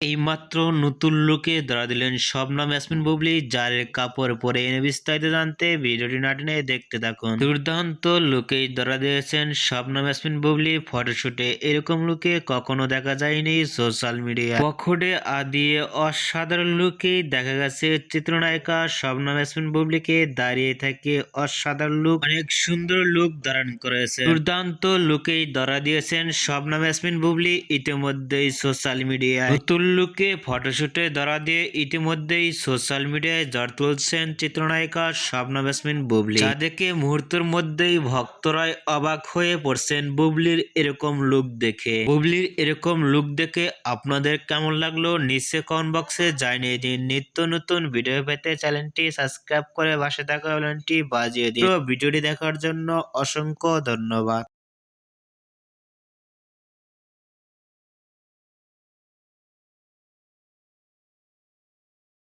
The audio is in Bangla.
এইমাত্র নতুন লুকে ধরা দিলেন শবনম, ইয়াসমিন, বুবলি, যার কাপড় পরে এনে বিস্তারিত জানতে ভিডিওটি নাটনে দেখতে থাকুন। দুর্দান্ত লুকেই ধরা দিয়েছেন শবনম, ইয়াসমিন, বুবলি। ফটোশুটে এরকম লুকে কখনো দেখা যায়নি সোশ্যাল মিডিয়া পখোডে আদিয়ে অসাধারণ লুকেই দেখা গেছে চিত্রনায়িকা শবনম, ইয়াসমিন, বুবলিকে। দাঁড়িয়ে থেকে অসাধারণ লুক অনেক সুন্দর লুক ধারণ করেছে। দুর্দান্ত লুকেই ধরা দিয়েছেন শবনম, ইয়াসমিন, বুবলি ইতিমধ্যেই সোশ্যাল মিডিয়ায় নতুন লুকে ফটোশুটে ধরা দিয়ে ইতিমধ্যেই সোশ্যাল মিডিয়ায় ঝড় তুলছেন চিত্রনায়িকা শবনম ব্যাসমিন বুবলি। যা দেখে মুহূর্তের মধ্যেই ভক্তরাই অবাক হয়ে পড়ছেন বুবলির এরকম লুক দেখে। বুবলির এরকম লুক দেখে আপনাদের কেমন লাগল নিচে কমেন্ট বক্সে জানিয়ে দিন। নিত্য নতুন ভিডিও পেতে চ্যানেলটি সাবস্ক্রাইব করে পাশে থাকা বেলটি বাজিয়ে দিন। ভিডিওটি দেখার জন্য অসংখ্য ধন্যবাদ।